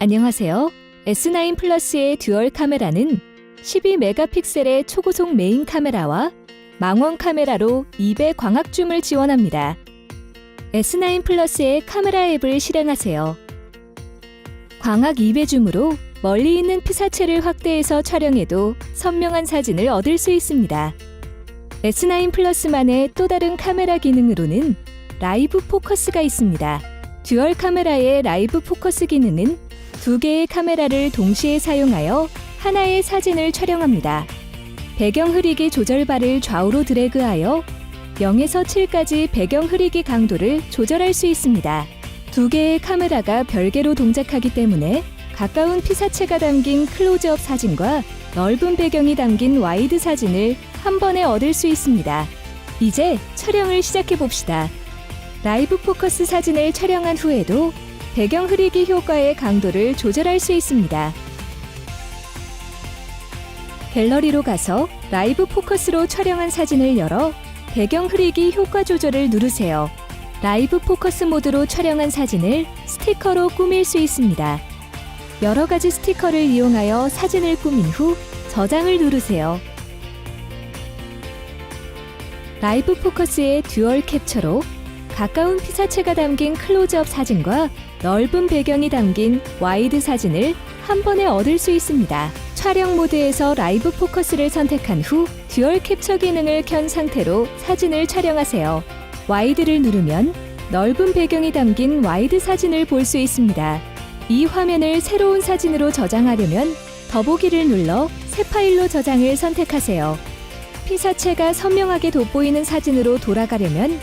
안녕하세요. S9 플러스의 듀얼 카메라는 12메가픽셀의 초고속 메인 카메라와 망원 카메라로 2배 광학 줌을 지원합니다. S9 플러스의 카메라 앱을 실행하세요. 광학 2배 줌으로 멀리 있는 피사체를 확대해서 촬영해도 선명한 사진을 얻을 수 있습니다. S9 플러스만의 또 다른 카메라 기능으로는 라이브 포커스가 있습니다. 듀얼 카메라의 라이브 포커스 기능은 두 개의 카메라를 동시에 사용하여 하나의 사진을 촬영합니다. 배경 흐리기 조절바를 좌우로 드래그하여 0에서 7까지 배경 흐리기 강도를 조절할 수 있습니다. 두 개의 카메라가 별개로 동작하기 때문에 가까운 피사체가 담긴 클로즈업 사진과 넓은 배경이 담긴 와이드 사진을 한 번에 얻을 수 있습니다. 이제 촬영을 시작해 봅시다. 라이브 포커스 사진을 촬영한 후에도 배경 흐리기 효과의 강도를 조절할 수 있습니다. 갤러리로 가서 라이브 포커스로 촬영한 사진을 열어 배경 흐리기 효과 조절을 누르세요. 라이브 포커스 모드로 촬영한 사진을 스티커로 꾸밀 수 있습니다. 여러 가지 스티커를 이용하여 사진을 꾸민 후 저장을 누르세요. 라이브 포커스의 듀얼 캡처로 가까운 피사체가 담긴 클로즈업 사진과 넓은 배경이 담긴 와이드 사진을 한 번에 얻을 수 있습니다. 촬영 모드에서 라이브 포커스를 선택한 후 듀얼 캡처 기능을 켠 상태로 사진을 촬영하세요. 와이드를 누르면 넓은 배경이 담긴 와이드 사진을 볼 수 있습니다. 이 화면을 새로운 사진으로 저장하려면 더보기를 눌러 새 파일로 저장을 선택하세요. 피사체가 선명하게 돋보이는 사진으로 돌아가려면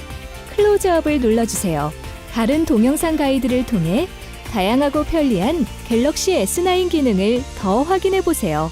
클로즈업을 눌러주세요. 다른 동영상 가이드를 통해 다양하고 편리한 갤럭시 S9 기능을 더 확인해 보세요.